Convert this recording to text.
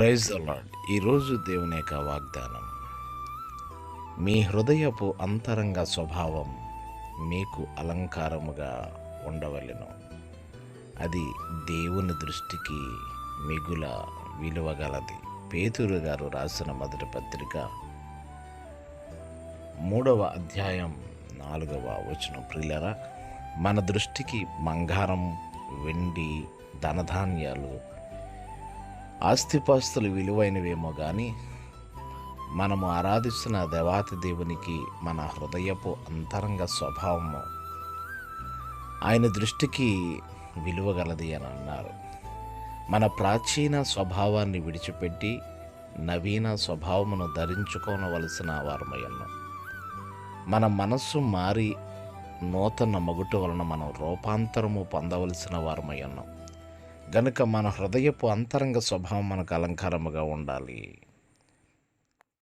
Praise అలాడ్ ఈరోజు దేవుని యొక్క వాగ్దానం మీ హృదయపు అంతరంగ స్వభావం మీకు అలంకారముగా ఉండవలెను. అది దేవుని దృష్టికి మిగుల విలువగలది. పేతురు గారు రాసిన మొదటి పత్రిక మూడవ అధ్యాయం నాలుగవ వచనం. ప్రియులరా మన దృష్టికి బంగారం వెండి ధనధాన్యాలు ఆస్తిపాస్తులు విలువైనవేమో కానీ మనము ఆరాధిస్తున్న దేవాతి దేవునికి మన హృదయపు అంతరంగ స్వభావము ఆయన దృష్టికి విలువగలది అని అన్నారు. మన ప్రాచీన స్వభావాన్ని విడిచిపెట్టి నవీన స్వభావమును ధరించుకోనవలసిన వారమయ్యను మన మనస్సు మారి నూతన మగుట వలన మనం రూపాంతరము పొందవలసిన వారమయ్యన్నాం గనుక మన హృదయపు అంతరంగ స్వభావం మనకు అలంకారముగా ఉండాలి.